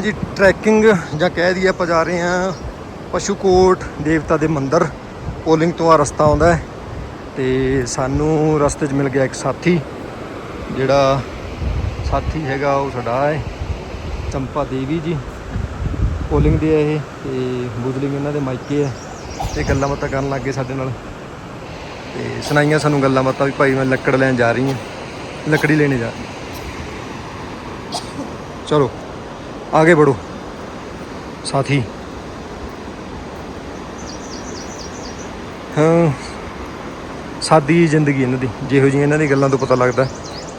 ਹਾਂ ਜੀ ਟਰੈਕਿੰਗ ਜਾਂ ਕਹਿ ਦਈਏ ਆਪਾਂ ਜਾ ਰਹੇ ਹਾਂ ਪਸ਼ੂਕੋਟ ਦੇਵਤਾ ਦੇ ਮੰਦਿਰ, ਪੋਲਿੰਗ ਤੋਂ ਆ ਰਸਤਾ ਆਉਂਦਾ ਹੈ ਤੇ ਸਾਨੂੰ ਰਸਤੇ 'ਚ ਮਿਲ ਗਿਆ ਇੱਕ ਸਾਥੀ, ਜਿਹੜਾ ਸਾਥੀ ਹੈਗਾ ਉਹ ਸਾਡਾ ਹੈ, ਚੰਪਾ ਦੇਵੀ ਜੀ। ਪੋਲਿੰਗ ਦੇ ਆ ਇਹ ਤੇ ਬੁਦਲਿੰਗ ਇਹਨਾਂ ਦੇ ਮਾਈਕੇ ਹੈ ਤੇ ਗੱਲਾਂ ਬਾਤਾਂ ਕਰਨ ਲੱਗੇ ਸਾਡੇ ਨਾਲ। ਤੇ ਸੁਣਾਈਆਂ ਸਾਨੂੰ ਗੱਲਾਂ ਬਾਤਾਂ ਵੀ, ਭਾਈ ਮੈਂ ਲੱਕੜ ਲੈਣ ਜਾ ਰਹੀ ਹਾਂ, ਲੱਕੜੀ ਲੈਣੇ ਜਾ ਰਹੀ ਹਾਂ। ਚਲੋ। ਆਗੇ बढ़ो। ਸਾਥੀ ਹਾਂ ਸਾਦੀ ਜ਼ਿੰਦਗੀ ਇਹਨਾਂ ਦੀ ਜਿਹੋ ਜਿਹੀਆਂ ਇਹਨਾਂ ਦੀ ਗੱਲਾਂ ਤੋਂ ਪਤਾ ਲੱਗਦਾ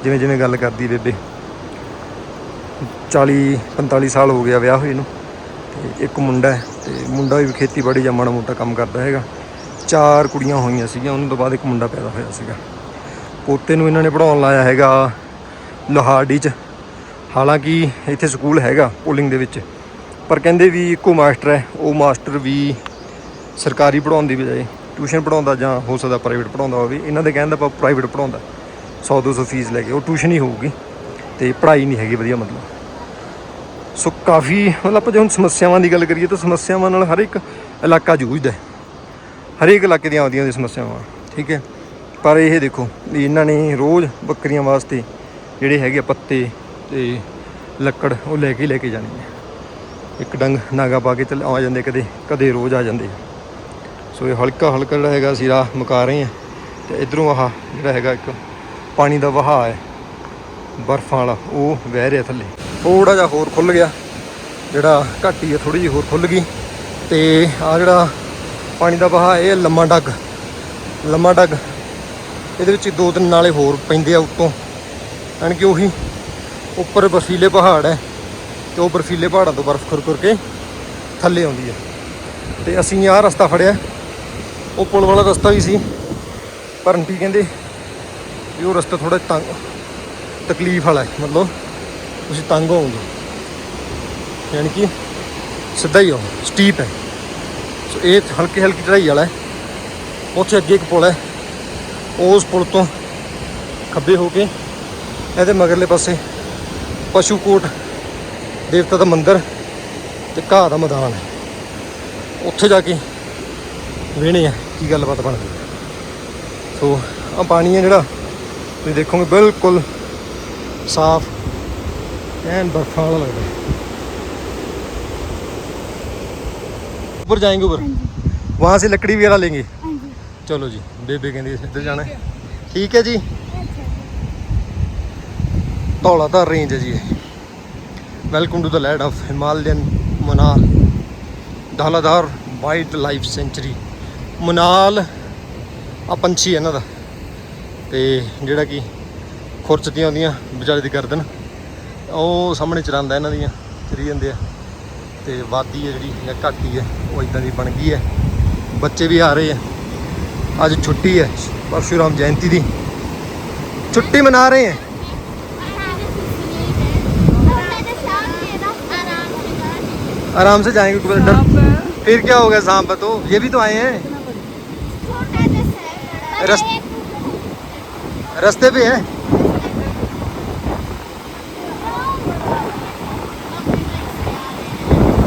ਜਿਵੇਂ ਜਿਵੇਂ ਗੱਲ ਕਰਦੀ ਬੇਬੇ 40 45 ਸਾਲ ਹੋ ਗਿਆ ਵਿਆਹ ਹੋਏ ਨੂੰ ਤੇ ਇੱਕ ਮੁੰਡਾ ਹੈ ਤੇ ਮੁੰਡਾ ਵੀ ਖੇਤੀਬਾੜੀ ਜਾਂ ਮਾੜਾ ਮੋਟਾ ਕੰਮ ਕਰਦਾ ਹੈਗਾ ਚਾਰ ਕੁੜੀਆਂ ਹੋਈਆਂ ਸੀਗੀਆਂ ਉਹਨਾਂ ਤੋਂ ਬਾਅਦ ਇੱਕ ਮੁੰਡਾ ਪੈਦਾ ਹੋਇਆ ਸੀਗਾ ਪੋਤੇ ਨੂੰ ਇਹਨਾਂ ਨੇ ਪੜਾਉਣ ਲਾਇਆ ਹੈਗਾ ਲੋਹਾਰਡੀ ਚ ਹਾਲਾਂਕਿ ਇੱਥੇ ਸਕੂਲ ਹੈਗਾ ਪੋਲਿੰਗ ਦੇ ਵਿੱਚ, ਪਰ ਕਹਿੰਦੇ ਵੀ ਇੱਕੋ ਮਾਸਟਰ ਹੈ, ਉਹ ਮਾਸਟਰ ਵੀ ਸਰਕਾਰੀ ਪੜਾਉਣ ਦੀ ਬਜਾਏ ਟਿਊਸ਼ਨ ਪੜਾਉਂਦਾ ਜਾਂ ਹੋ ਸਕਦਾ ਪ੍ਰਾਈਵੇਟ ਪੜਾਉਂਦਾ ਹੋਵੇ, ਇਹਨਾਂ ਦੇ ਕਹਿੰਦਾ ਆਪਾਂ ਪ੍ਰਾਈਵੇਟ ਪੜਾਉਂਦਾ 100 200 ਫੀਸ ਲੈ ਕੇ, ਉਹ ਟਿਊਸ਼ਨ ਹੀ ਹੋਊਗੀ ਤੇ ਪੜ੍ਹਾਈ ਨਹੀਂ ਹੈਗੀ ਵਧੀਆ ਮਤਲਬ। ਸੋ ਕਾਫੀ ਮਤਲਬ ਆਪਾਂ ਜੇ ਹੁਣ ਸਮੱਸਿਆਵਾਂ ਦੀ ਗੱਲ ਕਰੀਏ ਤਾਂ ਸਮੱਸਿਆਵਾਂ ਨਾਲ ਹਰ ਇੱਕ ਇਲਾਕਾ ਜੂਝਦਾ ਹੈ। ਹਰੇਕ ਇਲਾਕੇ ਦੀਆਂ ਆਉਂਦੀਆਂ ਦੀ ਸਮੱਸਿਆਵਾਂ, ਠੀਕ ਹੈ। ਪਰ ਇਹ ਦੇਖੋ ਵੀ ਇਹਨਾਂ ਨੇ ਰੋਜ਼ ਬੱਕਰੀਆਂ ਵਾਸਤੇ ਜਿਹੜੇ ਹੈਗੇ ਆ ਪੱਤੇ ਤੇ ਲੱਕੜ ਉਹ ਲੈ ਕੇ ਲੈ ਕੇ ਜਾਣੀ ਹੈ। ਇੱਕ ਡੰਗ ਨਾਗਾ ਪਾ ਕੇ ਚੱਲ ਆ ਜਾਂਦੇ ਕਦੇ ਕਦੇ ਰੋਜ਼ ਆ ਜਾਂਦੇ ਸੋ ਇਹ ਹਲਕਾ ਹਲਕਾ ਜਿਹੜਾ ਹੈਗਾ ਅਸੀਂ ਰਾਹ ਮੁਕਾ ਰਹੇ ਹਾਂ ਤੇ ਇਧਰੋਂ ਆਹ ਜਿਹੜਾ ਹੈਗਾ ਇੱਕ ਪਾਣੀ ਦਾ ਵਹਾਅ ਹੈ, ਬਰਫਾਂ ਵਾਲਾ, ਉਹ ਵਹਿ ਰਿਹਾ ਥੱਲੇ। ਥੋੜਾ ਜਿਹਾ ਹੋਰ ਖੁੱਲ ਗਿਆ, ਜਿਹੜਾ ਘਾਟੀ ਹੈ ਥੋੜੀ ਜਿਹੀ ਹੋਰ ਖੁੱਲ ਗਈ। ਤੇ ਆ ਜਿਹੜਾ ਪਾਣੀ ਦਾ ਵਹਾਅ ਇਹ ਲੰਮਾ ਡੱਗ। ਲੰਮਾ ਡੱਗ, ਇਹਦੇ ਵਿੱਚ ਦੋ ਤਿੰਨ ਨਾਲੇ ਹੋਰ ਪੈਂਦੇ ਆ ਉੱਤੋਂ। ਯਾਨੀ ਕਿ ਉਹੀ ਉੱਪਰ ਬਰਫੀਲੇ ਪਹਾੜ ਹੈ ਤੇ ਉਹ ਬਰਫੀਲੇ ਪਹਾੜਾਂ ਤੋਂ ਬਰਫ਼ ਖੁਰਖੁਰ ਕੇ ਥੱਲੇ ਆਉਂਦੀ ਹੈ। ਤੇ ਅਸੀਂ ਆਹ ਰਸਤਾ ਫੜਿਆ। ਉਹ ਪੁਲ ਵਾਲਾ ਰਸਤਾ ਵੀ ਸੀ, ਪਰ ਆਂਟੀ ਕਹਿੰਦੇ ਵੀ ਉਹ ਰਸਤਾ ਥੋੜਾ ਤੰਗ, ਤਕਲੀਫ ਵਾਲਾ ਹੈ, ਮਤਲਬ ਤੁਸੀਂ ਤੰਗ ਹੋਵੋਗੇ। ਯਾਨੀ ਕਿ ਸਿੱਧਾ ਹੀ ਹੋ ਸਟੀਪ ਹੈ। ਸੋ ਇਹ ਹਲਕੀ ਹਲਕੀ ਚੜਾਈ ਵਾਲਾ ਹੈ। ਉੱਥੇ ਅੱਗੇ ਇੱਕ ਪੁਲ ਹੈ। ਉਸ ਪੁਲ ਤੋਂ ਖੱਬੇ ਹੋ ਕੇ ਇਹਦੇ ਮਗਰਲੇ ਪਾਸੇ ਪਸ਼ੂਕੋਟ ਦੇਵਤਾ ਦਾ ਮੰਦਿਰ ਤੇ ਘਾਹ ਦਾ ਮੈਦਾਨ ਹੈ ਉੱਥੇ ਜਾ ਕੇ ਵੇਣੇ ਆ ਕੀ ਗੱਲਬਾਤ ਬਣਦੀ ਹੈ। ਸੋ ਆ ਪਾਣੀ ਹੈ ਜਿਹੜਾ ਤੁਸੀਂ ਦੇਖੋਗੇ ਬਿਲਕੁਲ ਸਾਫ਼ ਐਨ ਬਰਫਾਂ ਵਾਲਾ ਲੱਗਦਾ ਹੈ ऊपर जाएंगे ऊपर वहाँ से लकड़ी वगैरह लेंगे हाँ जी चलो जी बेबे कहती इधर जाना है ठीक है जी ਧੌਲਾ ਰੇਂਜ ਹੈ ਜੀ ਇਹ। Welcome to the land of Himalayan monal Dhauladhar wildlife life monal ਮਨਾਲ ਆ ਪੰਛੀ ਹੈ ਇਹਨਾਂ ਦਾ। ਤੇ ਜਿਹੜਾ ਕਿ ਖੁਰਚਤੀਆਂ ਹੁੰਦੀਆਂ ਵਿਚਾਰੇ ਦੀ ਗਰਦਨ, ਉਹ ਸਾਹਮਣੇ ਚਰਾਂਦਾ ਇਹਨਾਂ ਦੀਆਂ, ਚਰੀ ਜਾਂਦੇ ਆ। ਤੇ ਵਾਦੀ ਹੈ ਜਿਹੜੀ, ਜਾਂ ਘਾਟੀ ਹੈ, ਉਹ ਇਦਾਂ ਦੀ ਬਣ ਗਈ ਹੈ। ਬੱਚੇ ਵੀ ਆ ਰਹੇ ਆ ਅੱਜ ਛੁੱਟੀ ਹੈ, ਪਰਸ਼ੂਰਾਮ ਜਯੰਤੀ ਦੀ। ਛੁੱਟੀ ਮਨਾ ਰਹੇ ਹੈ। आराम से जाएँगे ऊपर डर फिर क्या हो गया सांप तो? ये भी तो आए हैं। रस- रास्ते पे है?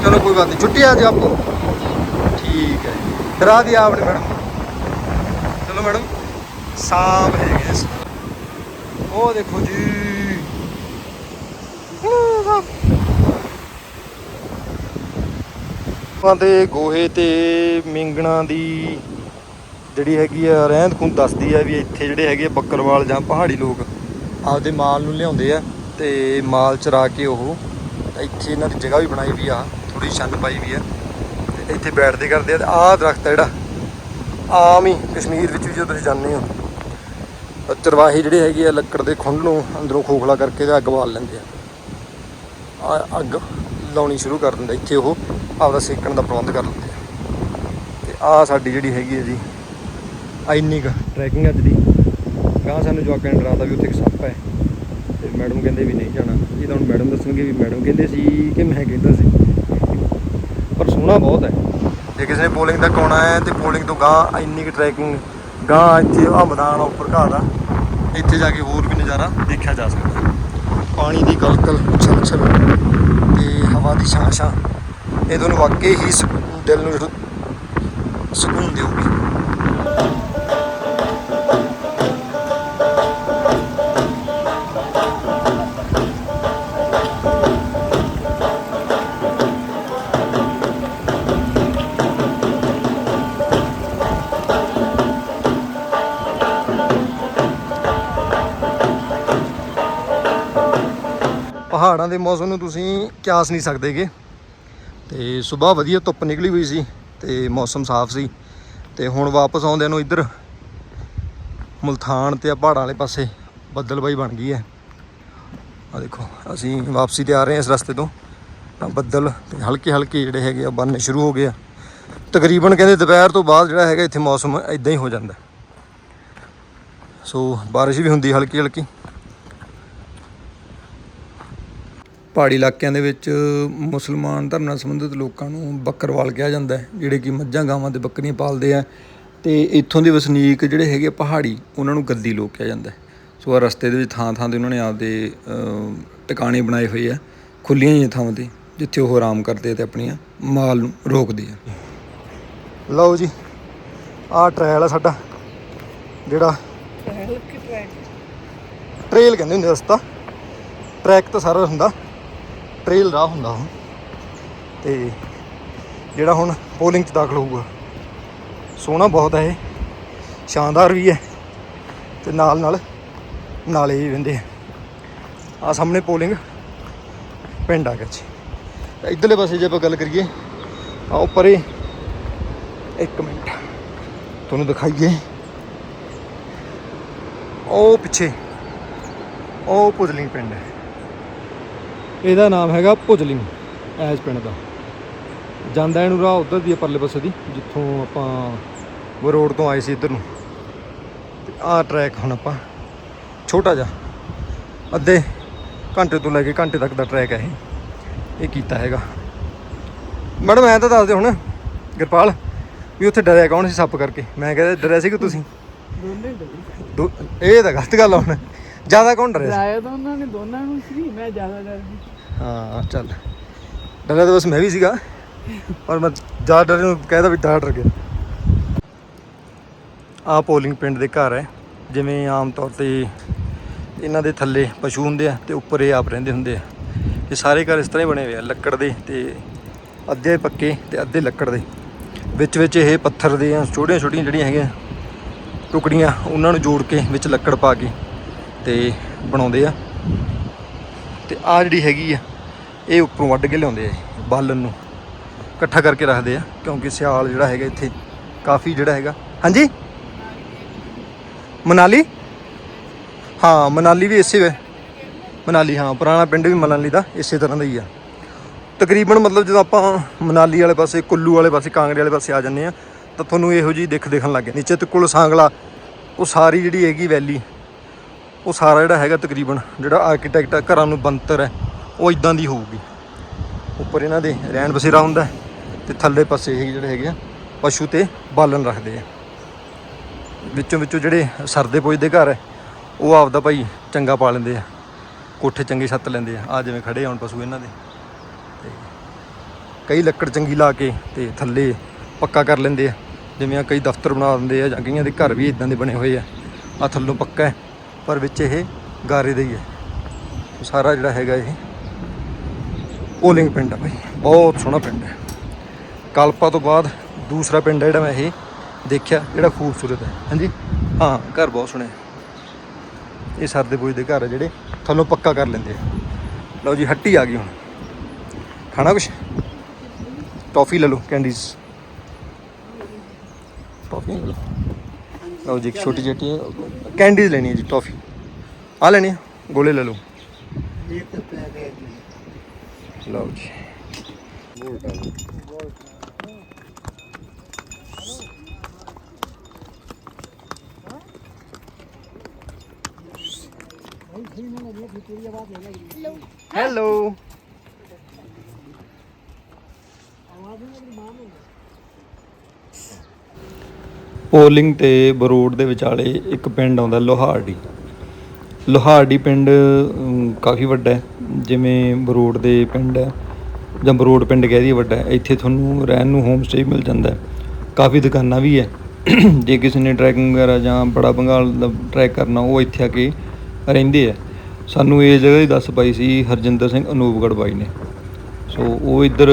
चलो कोई बात नहीं। छुट्टी आज आपको। ठीक है। डरा दिया आपने मैडम। चलो मैडम। सांप है ओ देखो जी। ਆਪਾਂ ਤੇ ਗੋਹੇ ਤੇ ਮਿੰਗਣਾ ਦੀ ਜਿਹੜੀ ਹੈਗੀ ਆ ਰਹਿੰਦ ਖੂੰਦ ਦੱਸਦੀ ਆ ਵੀ ਇੱਥੇ ਜਿਹੜੇ ਹੈਗੇ ਆ ਬੱਕਰਵਾਲ ਜਾਂ ਪਹਾੜੀ ਲੋਕ ਆਪਦੇ ਮਾਲ ਨੂੰ ਲਿਆਉਂਦੇ ਆ ਤੇ ਮਾਲ ਚਰਾ ਕੇ ਉਹ ਇੱਥੇ ਇਹਨਾਂ ਦੀ ਜਗ੍ਹਾ ਵੀ ਬਣਾਈ ਵੀ ਆ ਥੋੜੀ ਛੰਨ ਪਾਈ ਵੀ ਆ ਤੇ ਇੱਥੇ ਬੈਠਦੇ ਕਰਦੇ ਆ ਤੇ ਆਹ ਦਰਖਤ ਆ ਜਿਹੜਾ, ਆਮ ਹੀ ਕਸ਼ਮੀਰ ਵਿੱਚ ਵੀ ਜਦੋਂ ਤੁਸੀਂ ਜਾਂਦੇ ਹੋ ਚਰਵਾਹੇ ਜਿਹੜੇ ਹੈਗੇ ਆ ਲੱਕੜ ਦੇ ਖੁੰਡ ਨੂੰ ਅੰਦਰੋਂ ਖੋਖਲਾ ਕਰਕੇ ਤੇ ਅੱਗ ਬਾਲ ਲੈਂਦੇ ਆ। ਆ ਅੱਗ ਲਾਉਣੀ ਸ਼ੁਰੂ ਕਰ ਦਿੰਦਾ ਇੱਥੇ ਉਹ ਆਪਦਾ ਸੇਕਣ ਦਾ ਪ੍ਰਬੰਧ ਕਰ ਲੈਂਦੇ ਆ। ਤੇ ਆ ਸਾਡੀ ਜਿਹੜੀ ਹੈਗੀ ਹੈ ਜੀ ਇੰਨੀ ਕੁ ਟਰੈਕਿੰਗ ਅੱਜ ਦੀ। ਗਾਂ ਸਾਨੂੰ ਜਵਾਕਾਂ ਨੇ ਡਰਾਤਾ ਵੀ ਉੱਥੇ ਇੱਕ ਸੱਪ ਹੈ। ਤੇ ਮੈਡਮ ਕਹਿੰਦੇ ਵੀ ਨਹੀਂ ਜਾਣਾ। ਇਹ ਤਾਂ ਹੁਣ ਮੈਡਮ ਦੱਸਣਗੇ ਵੀ ਮੈਡਮ ਕਹਿੰਦੇ ਸੀ ਕਿ ਮੈਂ ਕਹਿੰਦਾ ਸੀ। ਪਰ ਸੋਹਣਾ ਬਹੁਤ ਹੈ। ਜੇ ਕਿਸੇ ਨੇ ਪੋਲਿੰਗ ਤੱਕ ਆਉਣਾ ਹੈ ਤੇ ਪੋਲਿੰਗ ਤੋਂ ਗਾਂ ਇੰਨੀ ਕੁ ਟਰੈਕਿੰਗ ਗਾਂ ਇੱਥੇ ਆ ਮੈਦਾਨ ਉੱਪਰ ਘਾਹ ਦਾ, ਇੱਥੇ ਜਾ ਕੇ ਹੋਰ ਵੀ ਨਜ਼ਾਰਾ ਦੇਖਿਆ ਜਾ ਸਕਦਾ। ਪਾਣੀ ਦੀ ਗਲਕਲ ਛਲ ਛਲ ਤੇ ਹਵਾ ਦੀ ਛਾਂ ਛਾਂ ਇਹ ਤੁਹਾਨੂੰ ਵਾਕਈ ਹੀ ਸਕੂਨ, ਦਿਲ ਨੂੰ ਸਕੂਨ ਦੇਊਗੀ। ਪਹਾੜਾਂ ਦੇ ਮੌਸਮ ਨੂੰ ਤੁਸੀਂ ਕਿਆਸ ਨਹੀਂ ਸਕਦੇਗੇ ਤੇ ਸਵੇਰ ਵਧੀਆ ਧੁੱਪ ਨਿਕਲੀ ਹੋਈ ਸੀ ਤੇ ਮੌਸਮ ਸਾਫ਼ ਸੀ ਤੇ ਹੁਣ ਵਾਪਸ ਆਉਂਦਿਆਂ ਨੂੰ ਇੱਧਰ ਮੁਲਤਾਨ ਤੇ ਆ ਪਹਾੜਾਂ ਵਾਲੇ ਪਾਸੇ ਬੱਦਲਬਾਈ ਬਣ ਗਈ ਹੈ। ਆ ਦੇਖੋ, ਅਸੀਂ ਵਾਪਸੀ ਤੇ ਆ ਰਹੇ ਹਾਂ ਇਸ ਰਸਤੇ ਤੋਂ। ਤਾਂ ਬੱਦਲ ਤੇ ਹਲਕੇ ਹਲਕੇ ਜਿਹੜੇ ਹੈਗੇ ਆ ਬਣਨੇ ਸ਼ੁਰੂ ਹੋ ਗਏ ਆ। ਤਕਰੀਬਨ ਕਹਿੰਦੇ ਦੁਪਹਿਰ ਤੋਂ ਬਾਅਦ ਜਿਹੜਾ ਹੈਗਾ ਇੱਥੇ ਮੌਸਮ ਇਦਾਂ ਹੀ ਹੋ ਜਾਂਦਾ। ਸੋ ਬਾਰਿਸ਼ ਵੀ ਹੁੰਦੀ ਹਲਕੀ ਹਲਕੀ। ਪਹਾੜੀ ਇਲਾਕਿਆਂ ਦੇ ਵਿੱਚ ਮੁਸਲਮਾਨ ਧਰਮ ਨਾਲ ਸੰਬੰਧਿਤ ਲੋਕਾਂ ਨੂੰ ਬੱਕਰਵਾਲ ਕਿਹਾ ਜਾਂਦਾ ਹੈ ਜਿਹੜੇ ਕਿ ਮੱਝਾਂ ਗਾਵਾਂ ਤੇ ਬੱਕਰੀਆਂ ਪਾਲਦੇ ਆ। ਤੇ ਇੱਥੋਂ ਦੇ ਵਸਨੀਕ ਜਿਹੜੇ ਹੈਗੇ ਆ ਪਹਾੜੀ ਉਹਨਾਂ ਨੂੰ ਗੱਦੀ ਲੋਕ ਕਿਹਾ ਜਾਂਦਾ ਹੈ। ਸੋ ਆ ਰਸਤੇ ਦੇ ਵਿੱਚ ਥਾਂ ਥਾਂ ਤੇ ਉਹਨਾਂ ਨੇ ਆਪਦੇ ਟਿਕਾਣੇ ਬਣਾਏ ਹੋਏ ਆ ਖੁੱਲੀਆਂ ਹੀ ਥਾਵਾਂ ਤੇ ਜਿੱਥੇ ਉਹ ਆਰਾਮ ਕਰਦੇ ਤੇ ਆਪਣੀਆਂ ਮਾਲ ਨੂੰ ਰੋਕਦੇ ਆ। ਲਓ ਜੀ ਆਹ ਟ੍ਰਾਇਲ ਆ ਸਾਡਾ ਜਿਹੜਾ ਟ੍ਰੇਲ ਕਹਿੰਦੇ ਹੁੰਦੇ ਰਸਤਾ। ਟਰੈਕ ਤਾਂ ਸਾਰਾ ਹੁੰਦਾ। ਟ੍ਰੇਲ ਰਾਹ ਹੁੰਦਾ ਉਹ ਤੇ ਜਿਹੜਾ ਹੁਣ ਪੋਲਿੰਗ ਚ ਦਾਖਲ ਹੋਊਗਾ। ਸੋਹਣਾ ਬਹੁਤ ਹੈ ਇਹ। ਸ਼ਾਨਦਾਰ ਵੀ ਹੈ। ਤੇ ਨਾਲ ਨਾਲ ਨਾਲੇ ਵੀ ਰਹਿੰਦੇ ਆ। ਆ ਸਾਹਮਣੇ ਪੋਲਿੰਗ ਪਿੰਡ ਆ ਗਿਆ ਜੀ। ਤਾਂ ਇੱਧਰਲੇ ਪਾਸੇ ਜੇ ਆਪਾਂ ਗੱਲ ਕਰੀਏ ਆਓ ਪਰੇ ਇੱਕ ਮਿੰਟ। ਤੁਹਾਨੂੰ ਦਿਖਾਈਏ। ਉਹ ਪਿੱਛੇ, ਉਹ ਪੁਜਲਿੰਗ ਪਿੰਡ ਹੈ। ਇਹਦਾ ਨਾਮ ਹੈਗਾ ਪੁਜਲਿੰਗ ਐਸ ਪਿੰਡ ਦਾ। ਜਾਂਦਾ ਇਹਨੂੰ ਰਾਹ ਉਧਰ ਦੀ ਪਰਲੇ ਪਾਸੇ ਦੀ ਜਿੱਥੋਂ ਆਪਾਂ ਉਹ ਰੋਡ ਤੋਂ ਆਏ ਸੀ ਇੱਧਰ ਨੂੰ। ਤੇ ਆਹ ਟਰੈਕ ਹੁਣ ਆਪਾਂ ਛੋਟਾ ਜਿਹਾ ਅੱਧੇ ਘੰਟੇ ਤੋਂ ਲੈ ਕੇ ਘੰਟੇ ਤੱਕ ਦਾ ਟਰੈਕ ਹੈ ਇਹ। ਇਹ ਕੀਤਾ ਹੈਗਾ। ਮੈਡਮ ਐਂ ਤਾਂ ਦੱਸ ਦਿਓ ਹੁਣ ਗੁਰਪਾਲ ਵੀ ਉੱਥੇ ਡਰਿਆ ਕੌਣ ਸੀ ਸੱਪ ਕਰਕੇ? ਮੈਂ ਕਹਿੰਦਾ ਡਰਿਆ ਸੀ ਕਿ ਤੁਸੀਂ? ਦੋ- ਇਹ ਤਾਂ ਗਲਤ ਗੱਲ ਆ ਹੁਣ। ਜ਼ਿਆਦਾ ਕੌਣ ਡਰਿਆ ਸੀ? ਰਾਇਆ ਤਾਂ ਉਹਨਾਂ ਨੇ ਦੋਨਾਂ ਨੂੰ ਸੀ ਮੈਂ ਜ਼ਿਆਦਾ ਡਰਦੀ ਹਾਂ ਚੱਲ। ਡਰਿਆ ਤਾਂ ਬਸ ਮੈਂ ਵੀ ਸੀਗਾ ਪਰ ਮੈਂ ਜ਼ਿਆਦਾ ਡਰੇ ਨੂੰ ਕਹਿਦਾ ਵੀ ਡਰ ਡਰ ਗਿਆ। ਆ ਪੋਲਿੰਗ ਪਿੰਡ ਦੇ ਘਰ ਹੈ ਜਿਵੇਂ ਆਮ ਤੌਰ ਤੇ ਇਹਨਾਂ ਦੇ ਥੱਲੇ ਪਸ਼ੂ ਹੁੰਦੇ ਆ ਤੇ ਉੱਪਰ ਇਹ ਆਪ ਰਹਿੰਦੇ ਹੁੰਦੇ ਆ। ਇਹ ਸਾਰੇ ਘਰ ਇਸ ਤਰ੍ਹਾਂ ਹੀ ਬਣੇ ਹੋਏ ਆ ਲੱਕੜ ਦੇ ਤੇ ਅੱਧੇ ਪੱਕੇ ਤੇ ਅੱਧੇ ਲੱਕੜ ਦੇ। ਵਿੱਚ ਵਿੱਚ ਇਹ ਪੱਥਰ ਦੇ ਛੋਟੀਆਂ ਛੋਟੀਆਂ ਜਿਹੜੀਆਂ ਹੈਗੀਆਂ ਟੁਕੜੀਆਂ ਉਹਨਾਂ ਨੂੰ ਜੋੜ ਕੇ ਵਿੱਚ ਲੱਕੜ ਪਾ ਕੇ ਤੇ ਬਣਾਉਂਦੇ ਆ। ਤੇ ਆ ਜਿਹੜੀ ਹੈਗੀ ਆ, ਇਹ ਉੱਪਰੋਂ ਵੱਢ ਕੇ ਲਿਆਉਂਦੇ ਆ ਬਾਲਣ ਨੂੰ। ਇਕੱਠਾ ਕਰਕੇ ਰੱਖਦੇ ਆ, ਕਿਉਂਕਿ ਸਿਆਲ ਜਿਹੜਾ ਹੈਗਾ ਇੱਥੇ ਕਾਫੀ ਜਿਹੜਾ ਹੈਗਾ। ਹਾਂਜੀ? ਮਨਾਲੀ? ਹਾਂ, ਮਨਾਲੀ ਵੀ ਇਸੇ ਵੇ। ਮਨਾਲੀ, ਹਾਂ, ਪੁਰਾਣਾ ਪਿੰਡ ਵੀ ਮਨਾਲੀ ਦਾ, ਇਸੇ ਤਰ੍ਹਾਂ ਦਾ ਹੀ ਆ। ਤਕਰੀਬਨ ਮਤਲਬ ਜਦੋਂ ਆਪਾਂ ਮਨਾਲੀ ਵਾਲੇ ਪਾਸੇ, ਕੁੱਲੂ ਵਾਲੇ ਪਾਸੇ, ਕਾਂਗੜੇ ਵਾਲੇ ਪਾਸੇ ਆ ਜੰਨੇ ਆ, ਤਾਂ ਤੁਹਾਨੂੰ ਇਹੋ ਜਿਹੀ ਦਿੱਖ ਦੇਖਣ ਲੱਗ ਜਾਂਦੀ ਨੀਚੇ ਕੁਲ ਸਾਂਗਲਾ, ਉਹ ਸਾਰੀ ਜਿਹੜੀ ਹੈਗੀ ਵੈਲੀ ਉਹ ਸਾਰਾ ਜਿਹੜਾ ਹੈਗਾ ਤਕਰੀਬਨ ਜਿਹੜਾ ਆਰਕੀਟੈਕਟ ਘਰਾਂ ਨੂੰ ਬੰਤਰ ਹੈ, ਉਹ ਇਦਾਂ ਦੀ ਹੋਊਗੀ। ਉੱਪਰ ਇਹਨਾਂ ਦੇ ਰਹਿਣ ਬਸੇਰਾ ਹੁੰਦਾ ਹੈ ਤੇ ਥੱਲੇ ਪਾਸੇ ਇਹ ਜਿਹੜੇ ਹੈਗੇ ਆ, ਪਸ਼ੂ ਤੇ ਬਾਲਣ ਰੱਖਦੇ ਆ। ਵਿੱਚੋਂ ਵਿੱਚੋਂ ਜਿਹੜੇ ਸਰਦੇ ਪੁੱਜਦੇ ਘਰ ਹੈ, ਉਹ ਆਪਦਾ ਭਾਈ ਚੰਗਾ ਪਾ ਲੈਂਦੇ ਆ, ਕੋਠੇ ਚੰਗੇ ਛੱਤ ਲੈਂਦੇ ਆ। ਆ ਜਿਵੇਂ ਖੜੇ ਆ ਪਸ਼ੂ ਇਹਨਾਂ ਦੇ। ਤੇ ਕਈ ਲੱਕੜ ਚੰਗੀ ਲਾ ਕੇ ਤੇ ਥੱਲੇ ਪੱਕਾ ਕਰ ਲੈਂਦੇ ਆ। ਜਿਵੇਂ ਆ ਕਈ ਦਫ਼ਤਰ ਬਣਾ ਦਿੰਦੇ ਆ ਜਾਂ ਕਈਆਂ ਦੇ ਘਰ ਵੀ ਇਦਾਂ ਦੇ ਬਣੇ ਹੋਏ ਆ। ਆ ਥੱਲੋਂ ਪੱਕਾ ਹੈ। ਪਰ ਵਿੱਚ ਇਹ ਗਾਰੇ ਦਾ ਹੀ ਹੈ। ਸਾਰਾ ਜਿਹੜਾ ਹੈਗਾ ਇਹ ਪੋਲਿੰਗ ਪਿੰਡ ਆ ਭਾਈ ਬਹੁਤ ਸੋਹਣਾ ਪਿੰਡ ਹੈ। ਕਲਪਾ ਤੋਂ ਬਾਅਦ ਦੂਸਰਾ ਪਿੰਡ ਹੈ ਜਿਹੜਾ ਮੈਂ ਇਹ ਦੇਖਿਆ, ਜਿਹੜਾ ਖੂਬਸੂਰਤ ਹੈ। ਹਾਂਜੀ? ਹਾਂ, ਘਰ ਬਹੁਤ ਸੋਹਣੇ ਇਹ ਸਰਦੇ ਪੁੱਜਦੇ ਘਰ ਆ ਜਿਹੜੇ ਥੱਲੋਂ ਪੱਕਾ ਕਰ ਲੈਂਦੇ ਆ। ਲਓ ਜੀ, ਹੱਟੀ ਆ ਗਈ ਹੁਣ। ਖਾਣਾ ਕੁਛ? ਟੌਫੀ ਲੈ ਲਓ, ਕੈਂਡੀਜ਼। ਟੌਫੀ ਲੈ ਲਓ। ਲਓ ਜੀ, ਇੱਕ ਛੋਟੀ ਜਿਹੀ ਕੈਂਡੀਜ਼ ਲੈਣੀ ਹੈ ਜੀ ਟੌਫੀ ਆ ਲੈਣੀ ਹੈ ਗੋਲੇ ਲੈ ਲਓ ਲਓ ਜੀ ਹੈਲੋ ਪੋਲਿੰਗ ਤੇ ਬਰੋਡ ਦੇ ਵਿਚਾਲੇ ਇੱਕ ਪਿੰਡ ਆਉਂਦਾ, ਲੋਹਾਰਡੀ। ਲੋਹਾਰਡੀ ਪਿੰਡ ਕਾਫੀ ਵੱਡਾ ਹੈ, ਜਿਵੇਂ ਬਰੋਡ ਦੇ ਪਿੰਡ ਹੈ, ਜਾਂ ਬਰੋਡ ਪਿੰਡ ਕਹਿ ਦਈਏ ਵੱਡਾ ਹੈ। ਇੱਥੇ ਤੁਹਾਨੂੰ ਰਹਿਣ ਨੂੰ ਹੋਮ ਸਟੇ ਮਿਲ ਜਾਂਦਾ ਹੈ। ਕਾਫੀ ਦੁਕਾਨਾਂ ਵੀ ਹੈ। ਜੇ ਕਿਸੇ ਨੇ ਟਰੈਕਿੰਗ ਵਗੈਰਾ ਜਾਂ ਬੜਾ ਬੰਗਾਲ ਦਾ ਟਰੈਕ ਕਰਨਾ, ਉਹ ਇੱਥੇ ਆ ਕੇ ਰਹਿੰਦੇ ਆ ਸਾਨੂੰ ਇਹ ਜਗ੍ਹਾ ਹੀ ਦੱਸ ਪਾਈ ਸੀ, ਹਰਜਿੰਦਰ ਸਿੰਘ ਅਨੂਪਗੜ੍ਹ ਬਾਈ ਨੇ। ਸੋ ਉਹ ਇੱਧਰ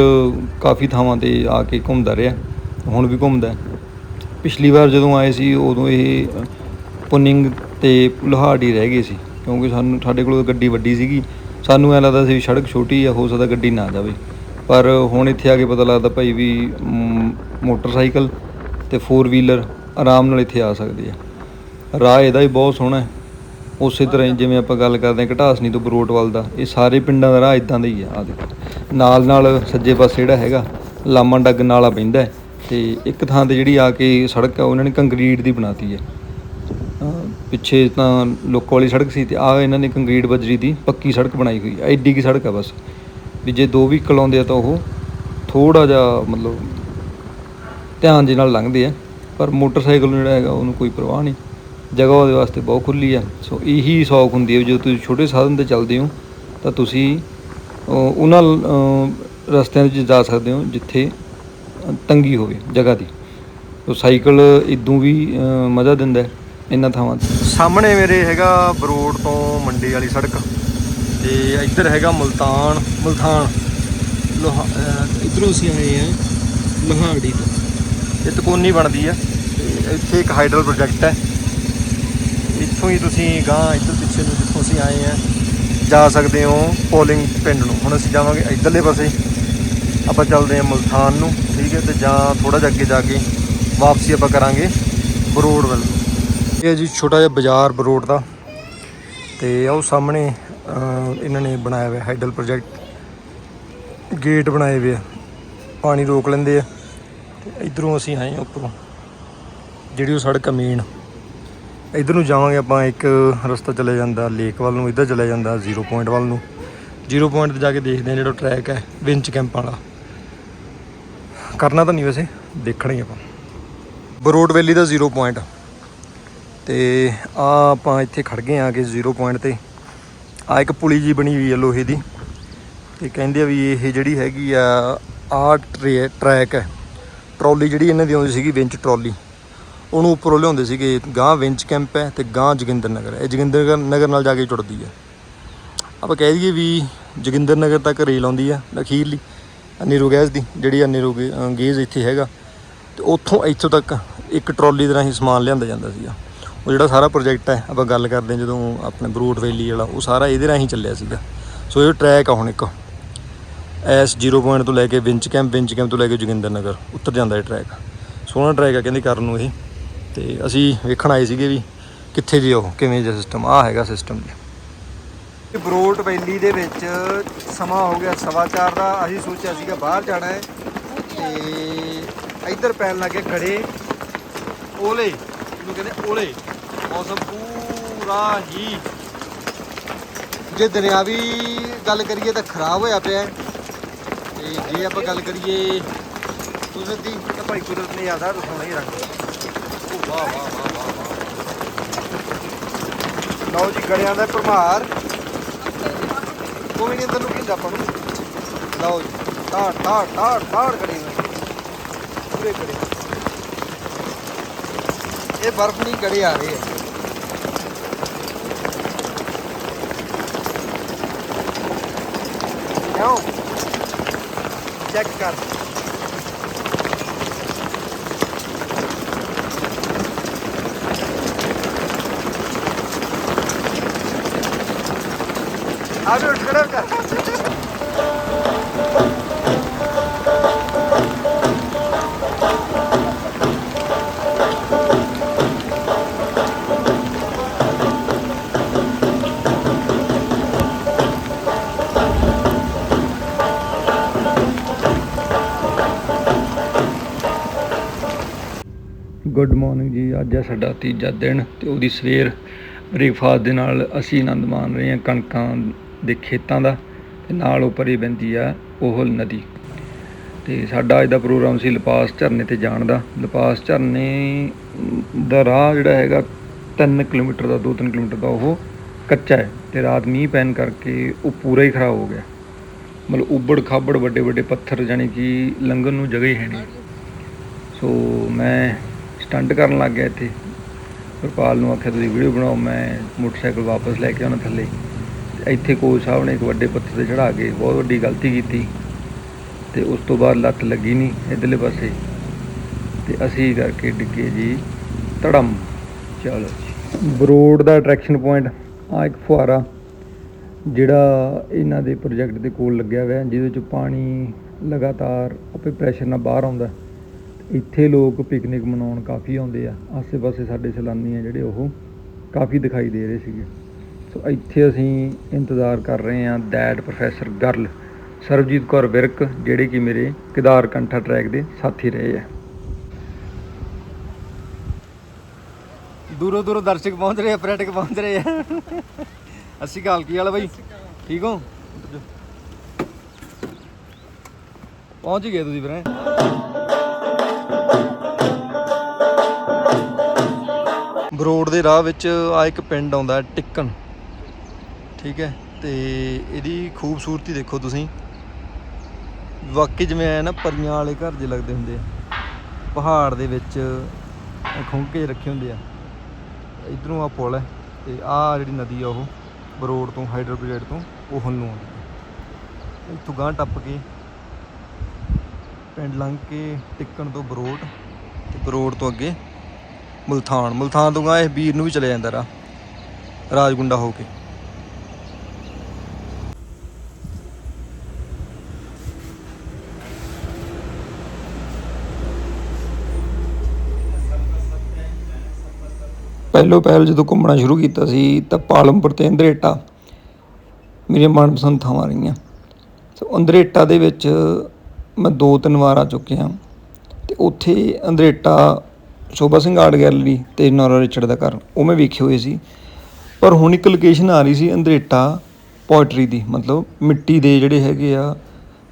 ਕਾਫੀ ਥਾਵਾਂ ਤੇ ਆ ਕੇ ਘੁੰਮਦਾ ਰਿਹਾ, ਹੁਣ ਵੀ ਘੁੰਮਦਾ ਪਿਛਲੀ ਵਾਰ ਜਦੋਂ ਆਏ ਸੀ ਉਦੋਂ ਇਹ ਅ, ਪੁਨਿੰਗ ਤੇ ਹੀ ਰਹਿ ਗਏ ਸੀ ਕਿਉਂਕਿ ਸਾਨੂੰ ਸਾਡੇ ਕੋਲ ਗੱਡੀ ਵੱਡੀ ਸੀਗੀ। ਸਾਨੂੰ ਐ ਲੱਗਦਾ ਸੀ ਵੀ ਸੜਕ ਛੋਟੀ ਆ ਹੋ ਸਕਦਾ ਗੱਡੀ ਨਾ ਜਾਵੇ। ਪਰ ਹੁਣ ਇੱਥੇ ਆ ਕੇ ਪਤਾ ਲੱਗਦਾ ਭਾਈ ਵੀ ਮੋਟਰਸਾਈਕਲ ਤੇ 4 ਵੀਲਰ ਆਰਾਮ ਨਾਲ ਇੱਥੇ ਆ ਸਕਦੇ ਆ। ਰਾਹ ਇਹਦਾ ਵੀ ਬਹੁਤ ਸੋਹਣਾ ਹੈ। ਉਸੇ ਤਰ੍ਹਾਂ ਹੀ ਜਿਵੇਂ ਆਪਾਂ ਗੱਲ ਕਰਦੇ ਹਾਂ ਘਟਾਸਨੀ ਤੋਂ ਬਰੋਟਵਾਲ ਦਾ ਇਹ ਸਾਰੇ ਪਿੰਡਾਂ ਦਾ ਰਾਹ ਇਦਾਂ ਦਾ ਹੀ ਆ ਆ ਦੇਖੋ। ਨਾਲ ਨਾਲ ਸੱਜੇ ਪਾਸੇ ਜਿਹੜਾ ਹੈਗਾ ਲਾਮਾ ਡੱਗ ਨਾਲਾ ਪੈਂਦਾ ਹੈ। ਤੇ ਇੱਕ ਥਾਂ ਤੇ ਜਿਹੜੀ ਆ ਕੇ ਸੜਕ ਆ, ਉਹਨਾਂ ਨੇ ਕੰਕਰੀਟ ਦੀ ਬਣਾਤੀ ਹੈ ਪਿੱਛੇ ਤਾਂ ਲੋਕੋ ਵਾਲੀ ਸੜਕ ਸੀ ਤੇ ਆ ਇਹਨਾਂ ਨੇ ਕੰਕਰੀਟ ਬਜਰੀ ਦੀ ਪੱਕੀ ਸੜਕ ਬਣਾਈ ਹੋਈ ਹੈ ਐਡੀ ਕੀ ਸੜਕ ਆ ਬਸ। ਵੀ ਜੇ ਦੋ ਵਹੀਕਲ ਆਉਂਦੇ ਆ ਤਾਂ ਉਹ ਥੋੜਾ ਜਿਹਾ ਮਤਲਬ ਧਿਆਨ ਦੇ ਨਾਲ ਲੰਘਦੇ ਆ, ਪਰ ਮੋਟਰਸਾਈਕਲ ਨੂੰ ਜਿਹੜਾ ਹੈਗਾ ਉਹਨੂੰ ਕੋਈ ਪਰਵਾਹ ਨਹੀਂ। ਜਗ੍ਹਾ ਉਹਦੇ ਵਾਸਤੇ ਬਹੁਤ ਖੁੱਲੀ ਆ। ਸੋ ਇਹੀ ਸੌਖ ਹੁੰਦੀ ਹੈ ਵੀ ਜਦੋਂ ਤੁਸੀਂ ਛੋਟੇ ਸਾਧਨ ਤੇ ਚੱਲਦੇ ਹੋ, ਤਾਂ ਤੁਸੀਂ ਉਹਨਾਂ ਰਸਤਿਆਂ 'ਚ ਜਾ ਸਕਦੇ ਹੋ, ਜਿੱਥੇ ਤੰਗੀ ਹੋਵੇ ਜਗ੍ਹਾ ਦੀ। ਸੋ ਸਾਈਕਲ ਇਦੋਂ ਵੀ ਮਜ਼ਾ ਦਿੰਦਾ ਇਹਨਾਂ ਥਾਵਾਂ ਤੇ। ਸਾਹਮਣੇ ਮੇਰੇ ਹੈਗਾ ਬਰੋਡ ਤੋਂ ਮੰਡੀ ਵਾਲੀ ਸੜਕ। ਤੇ ਇੱਧਰ ਹੈਗਾ ਮੁਲਤਾਨ ਮੁਲਤਾਨ ਲੋਹਾ ਇਧਰੋਂ ਅਸੀਂ ਆਏ ਆ ਲੋਹਾੜੀ ਤੋਂ। ਇਹ ਤਕੋਨੀ ਬਣਦੀ ਆ। ਤੇ ਇੱਥੇ ਇੱਕ ਹਾਈਡਲ ਪ੍ਰੋਜੈਕਟ ਹੈ। ਇੱਥੋਂ ਹੀ ਤੁਸੀਂ ਗਾਂ ਇੱਧਰ ਪਿੱਛੇ ਨੂੰ ਜਿੱਥੋਂ ਅਸੀਂ ਆਏ ਆ ਜਾ ਸਕਦੇ ਹੋ ਪੋਲਿੰਗ ਪਿੰਡ ਨੂੰ। ਹੁਣ ਅਸੀਂ ਜਾਵਾਂਗੇ ਇੱਧਰਲੇ ਪਾਸੇ। ਆਪਾਂ ਚੱਲਦੇ ਹਾਂ ਮੁਲਤਾਨ ਨੂੰ, ਠੀਕ ਹੈ, ਤੇ ਜਾਂ ਥੋੜਾ ਜਿਹਾ ਅੱਗੇ ਜਾ ਕੇ ਵਾਪਸੀ ਆਪਾਂ ਕਰਾਂਗੇ ਬਰੋਡ ਵੱਲ। ਇਹ ਜੀ ਛੋਟਾ ਜਿਹਾ ਬਾਜ਼ਾਰ ਬਰੋਡ ਦਾ, ਤੇ ਉਹ ਸਾਹਮਣੇ ਇਹਨਾਂ ਨੇ ਬਣਾਇਆ ਹੋਇਆ ਹਾਈਡਲ ਪ੍ਰੋਜੈਕਟ। ਗੇਟ ਬਣਾਏ ਹੋਏ ਆ, ਪਾਣੀ ਰੋਕ ਲੈਂਦੇ ਆ, ਤੇ ਇਧਰੋਂ ਅਸੀਂ ਆਏ ਹਾਂ ਉੱਪਰੋਂ। ਜਿਹੜੀ ਉਹ ਸੜਕ ਮੇਨ ਇਧਰ ਨੂੰ ਜਾਵਾਂਗੇ ਆਪਾਂ, ਇੱਕ ਰਸਤਾ ਚਲੇ ਜਾਂਦਾ, ਲੇਕ ਵੱਲ ਨੂੰ, ਇੱਧਰ ਚਲੇ ਜਾਂਦਾ ਜ਼ੀਰੋ ਪੁਆਇੰਟ ਵੱਲ ਨੂੰ। ਜ਼ੀਰੋ ਪੁਆਇੰਟ ਤੇ ਜਾ ਕੇ ਦੇਖਦੇ ਹਾਂ ਜਿਹੜਾ ਟਰੈਕ ਹੈ, ਵਿੰਚ ਕੈਂਪ ਵਾਲਾ। ਕਰਨਾ ਤਾਂ ਨਹੀਂ ਵੈਸੇ, ਦੇਖਣਾ ਹੀ ਆਪਾਂ। ਬਰੋਡ ਵੈਲੀ ਦਾ ਜ਼ੀਰੋ ਪੁਆਇੰਟ। ਤੇ ਆ ਆਪਾਂ ਇੱਥੇ ਖੜ ਗਏ ਆ ਕਿ ਜ਼ੀਰੋ ਪੁਆਇੰਟ ਤੇ। ਆ ਇੱਕ ਪੁਲੀ ਜੀ ਬਣੀ ਹੋਈ ਹੈ ਲੋਹੇ ਦੀ। ਤੇ ਕਹਿੰਦੇ ਆ ਵੀ ਇਹ ਜਿਹੜੀ ਹੈਗੀ ਆ ਆ ਟਰੈਕ ਹੈ। ਟਰਾਲੀ ਜਿਹੜੀ ਇਹਨਾਂ ਦੀ ਆਉਂਦੀ ਸੀਗੀ, ਵਿੰਚ ਟਰਾਲੀ। ਉਹਨੂੰ ਉੱਪਰੋਂ ਲਿਆਉਂਦੇ ਸੀਗੇ ਗਾਂ ਵਿੰਚ ਕੈਂਪ ਹੈ ਤੇ ਗਾਂ ਜੋਗਿੰਦਰ ਨਗਰ ਹੈ। ਇਹ ਜੋਗਿੰਦਰ ਨਗਰ ਨਾਲ ਜਾ ਕੇ ਜੁੜਦੀ ਹੈ। ਆਪਾਂ ਕਹਿ ਦਈਏ ਵੀ ਜੋਗਿੰਦਰ ਨਗਰ ਤੱਕ ਰੇਲ ਆਉਂਦੀ ਆ ਅਖੀਰਲੀ ਅਨੀਰੋ ਗੈਸ ਦੀ, ਜਿਹੜੀ ਅਨੀਰੋ ਗੇ- ਗੇਜ ਇੱਥੇ ਹੈਗਾ। ਤੇ ਉੱਥੋਂ ਇੱਥੋਂ ਤੱਕ ਇੱਕ ਟਰਾਲੀ ਦੇ ਰਾਹੀਂ ਸਮਾਨ ਲਿਆਂਦਾ ਜਾਂਦਾ ਸੀਗਾ। ਉਹ ਜਿਹੜਾ ਸਾਰਾ ਪ੍ਰੋਜੈਕਟ ਹੈ, ਆਪਾਂ ਗੱਲ ਕਰਦੇ ਹਾਂ ਜਦੋਂ ਆਪਣੇ ਬਰੂਟ ਵੈਲੀ ਵਾਲਾ, ਉਹ ਸਾਰਾ ਇਹਦੇ ਰਾਹੀਂ ਚੱਲਿਆ ਸੀਗਾ। ਸੋ ਇਹ ਟਰੈਕ ਆ ਹੁਣ ਇੱਕ। ਐਸ 0 ਪੁਆਇੰਟ ਤੋਂ ਲੈ ਕੇ ਵਿੰਚ ਕੈਂਪ ਵਿੰਚ ਕੈਂਪ ਤੋਂ ਲੈ ਕੇ ਜੋਗਿੰਦਰ ਨਗਰ, ਉੱਤਰ ਜਾਂਦਾ ਇਹ ਟਰੈਕ ਸੋਹਣਾ ਟਰੈਕ ਆ, ਕਹਿੰਦੇ ਕਰਨ ਨੂੰ ਇਹ। ਤੇ ਅਸੀਂ ਵੇਖਣ ਆਏ ਸੀਗੇ ਵੀ ਕਿੱਥੇ ਜੀ ਉਹ, ਕਿਵੇਂ ਜਿਹਾ ਸਿਸਟਮ ਆ ਹੈਗਾ ਸਿਸਟਮ ਜੀ। ਬਰੋਟ ਵੈਲੀ ਦੇ ਵਿੱਚ ਸਮਾਂ ਹੋ ਗਿਆ ਸਵਾ ਚਾਰ ਦਾ। ਅਸੀਂ ਸੋਚਿਆ ਸੀਗਾ ਬਾਹਰ ਜਾਣਾ ਹੈ ਤੇ ਇੱਧਰ ਪੈਣ ਲੱਗੇ ਖੜੇ ਓਲੇ, ਇਹਨੂੰ ਕਹਿੰਦੇ ਓਲੇ। ਮੌਸਮ ਪੂਰਾ ਹੀ। ਜੇ ਦਰਿਆਵੀ ਗੱਲ ਕਰੀਏ ਤਾਂ ਖਰਾਬ ਹੋਇਆ ਪਿਆ ਹੈ। ਤੇ ਜੇ ਆਪਾਂ ਗੱਲ ਕਰੀਏ ਕੁਦਰਤ ਦੀ ਤਾਂ ਭਾਈ ਕੁਦਰਤ ਨੇ ਆਦਾ ਰਸੋਣਾ ਹੀ ਰੱਖ ਵਾਹ ਵਾਹ ਵਾਹ ਵਾਹ। ਲਓ ਜੀ, ਗੜਿਆਂ ਦਾ ਭਰਮਾਰ। ਕੋਈ ਨਹੀਂ ਤੈਨੂੰ ਨੂੰ ਕਿੰਦਾ ਲਓ ਜੀ ਟਾੜ ਟਾੜ ਟਾੜ ਟਾੜ ਗੜੇ ਪੂਰੇ ਗੜੇ ਇਹ ਬਰਫ਼ ਨਹੀਂ ਗੜੇ ਆ ਰਹੇ ਆ ਚੈੱਕ ਕਰ। ਆ ਵੀ ਉੱਠ ਗੁੱਡ ਮਾਰਨਿੰਗ ਜੀ, ਅੱਜ ਹੈ ਸਾਡਾ ਤੀਜਾ ਦਿਨ ਤੇ ਉਹਦੀ ਸਵੇਰ ਬ੍ਰੇਕਫਾਸਟ ਦੇ ਨਾਲ ਅਸੀਂ ਆਨੰਦ ਮਾਣ ਰਹੇ ਹਾਂ ਕਣਕਾਂ ਦੇ ਖੇਤਾਂ ਦਾ ਤੇ ਨਾਲ ਉੱਪਰ ਹੀ ਬਹਿੰਦੀ ਆ ਉਹਲ ਨਦੀ। ਤੇ ਸਾਡਾ ਅੱਜ ਦਾ ਪ੍ਰੋਗਰਾਮ ਸੀ ਲਪਾਸ ਝਰਨੇ ਤੇ ਜਾਣ ਦਾ। ਲਪਾਸ ਝਰਨੇ ਦਾ ਰਾਹ ਜਿਹੜਾ ਹੈਗਾ 3 ਕਿਲੋਮੀਟਰ ਦਾ 2-3 ਕਿਲੋਮੀਟਰ ਦਾ ਉਹ ਕੱਚਾ ਹੈ ਤੇ ਰਾਤ ਮੀਂਹ ਪੈਣ ਕਰਕੇ ਉਹ ਪੂਰਾ ਹੀ ਖਰਾਬ ਹੋ ਗਿਆ। ਮਤਲਬ ਉਬੜ ਖਾਬੜ ਵੱਡੇ ਵੱਡੇ ਪੱਥਰ ਜਾਣੀ ਕਿ ਲੰਘਣ ਨੂੰ ਜਗ੍ਹਾ ਹੀ ਹੈ ਨਹੀਂ। ਸੋ ਮੈਂ ਸਟੰਟ ਕਰਨ ਲੱਗ ਗਿਆ ਇੱਥੇ। ਹਰਪਾਲ ਨੂੰ ਆਖਿਆ, ਤੁਸੀਂ ਵੀਡੀਓ ਬਣਾਓ। ਮੈਂ ਮੋਟਰਸਾਈਕਲ ਵਾਪਸ ਲੈ ਕੇ ਆਉਣਾ ਥੱਲੇ। ਇੱਥੇ ਕੋਚ ਸਾਹਿਬ ਨੇ ਇੱਕ ਵੱਡੇ ਪੱਥਰ ਤੇ ਚੜਾ ਕੇ ਬਹੁਤ ਵੱਡੀ ਗਲਤੀ ਕੀਤੀ ਤੇ ਉਸ ਤੋਂ ਬਾਅਦ ਲੱਤ ਲੱਗੀ ਨਹੀਂ ਇਧਰਲੇ ਪਾਸੇ ਤੇ ਅਸੀਂ ਕਰਕੇ ਡਿੱਗੇ ਜੀ ਧੜਮ। ਚਲੋ। ਜੀ ਬਰੋਡ ਦਾ ਅਟਰੈਕਸ਼ਨ ਪੁਆਇੰਟ ਆ ਇੱਕ ਫੁਹਾਰਾ ਜਿਹੜਾ ਇਹਨਾਂ ਦੇ ਪ੍ਰੋਜੈਕਟ ਦੇ ਕੋਲ ਲੱਗਿਆ ਹੋਇਆ ਜਿਹਦੇ ਵਿੱਚ ਪਾਣੀ ਲਗਾਤਾਰ ਆਪੇ ਪ੍ਰੈਸ਼ਰ ਨਾਲ ਬਾਹਰ ਆਉਂਦਾ। ਇੱਥੇ ਲੋਕ ਪਿਕਨਿਕ ਮਨਾਉਣ ਕਾਫੀ ਆਉਂਦੇ ਆ। ਆਸੇ-ਪਾਸੇ ਸਾਡੇ ਸੈਲਾਨੀ ਆ ਜਿਹੜੇ ਉਹ ਕਾਫੀ ਦਿਖਾਈ ਦੇ ਰਹੇ ਸੀਗੇ। ਸੋ ਇੱਥੇ ਅਸੀਂ ਇੰਤਜ਼ਾਰ ਕਰ ਰਹੇ ਹਾਂ that professor girl Sarabjit Kaur Virk ਜਿਹੜੇ ਕਿ ਮੇਰੇ ਕਿਦਾਰ ਕੰਠਾ ਟਰੈਕ ਦੇ ਸਾਥੀ ਰਹੇ ਆ। ਦੂਰੋਂ ਦੂਰੋਂ ਦਰਸ਼ਕ ਪਹੁੰਚ ਰਹੇ ਆ ਪਰਯਟਕ ਪਹੁੰਚ ਰਹੇ ਆ। ਅਸੀਂ ਕਾਲ ਕੀ ਵਾਲਾ ਬਾਈ? ਠੀਕ ਹੋ? ਪਹੁੰਚ ਗਏ ਤੁਸੀਂ ਫਿਰ ਹੈਂ? ਬਰੋਡ ਦੇ ਰਾਹ ਵਿੱਚ ਆ ਇੱਕ ਪਿੰਡ ਆਉਂਦਾ ਟਿੱਕਣ। ਠੀਕ ਹੈ, ਤੇ ਇਹਦੀ ਖੂਬਸੂਰਤੀ ਦੇਖੋ ਤੁਸੀਂ। ਵਾਕਈ ਜਿਵੇਂ ਐ ਨਾ, ਪਰੀਆਂ ਵਾਲੇ ਘਰ ਜੇ ਲੱਗਦੇ ਹੁੰਦੇ ਆ। ਪਹਾੜ ਦੇ ਵਿੱਚ ਖੁੰਕੇ ਰੱਖੇ ਹੁੰਦੇ ਆ। ਇਧਰੋਂ ਆ ਪੁਲ ਹੈ, ਤੇ ਆ ਜਿਹੜੀ ਨਦੀ ਆ ਉਹ ਬਰੋਡ ਤੋਂ ਹਾਈਡਰ ਪ੍ਰੋਜੈਕਟ ਤੋਂ, ਉਹ ਹੁਣ ਨੂੰ ਆਉਂਦੀ ਇੱਥੋਂ ਗਾਂ ਟੱਪ ਕੇ ਪਿੰਡ ਲੰਘ ਕੇ ਟਿੱਕਣ ਤੋਂ ਬਰੋਡ ਤੇ ਬਰੋਡ ਤੋਂ ਅੱਗੇ ਮੁਲਤਾਨ ਮੁਲਤਾਨ ਤੋਂ ਗਾਂ ਇਹ ਵੀਰ ਨੂੰ ਵੀ ਚਲੇ ਜਾਂਦਾ ਰਾ ਰਾਜਗੁੰਡਾ ਹੋ ਕੇ। ਪਹਿਲੋ ਪਹਿਲ ਜਦੋਂ ਘੁੰਮਣਾ ਸ਼ੁਰੂ ਕੀਤਾ ਸੀ ਤਾਂ ਪਾਲਮਪੁਰ ਤੇ ਅੰਦਰੇਟਾ ਮੇਰੀਆਂ ਮਨਪਸੰਦ ਥਾਵਾਂ ਰਹੀਆਂ। ਸੋ ਅੰਦਰੇਟਾ ਦੇ ਵਿੱਚ ਮੈਂ ਦੋ ਤਿੰਨ ਵਾਰ ਆ ਚੁੱਕਿਆ ਤੇ ਉੱਥੇ ਅੰਦਰੇਟਾ ਸ਼ੋਭਾ ਸਿੰਘ ਆਰਟ ਗੈਲਰੀ ਤੇ ਨੌਰਾ ਰਿਚਰਡ ਦਾ ਘਰ, ਉਹ ਮੈਂ ਵੇਖੇ ਹੋਏ ਸੀ। ਪਰ ਹੁਣ ਇੱਕ ਲੋਕੇਸ਼ਨ ਆ ਰਹੀ ਸੀ ਅੰਦਰੇਟਾ ਪੋਇਟਰੀ ਦੀ, ਮਤਲਬ ਮਿੱਟੀ ਦੇ ਜਿਹੜੇ ਹੈਗੇ ਆ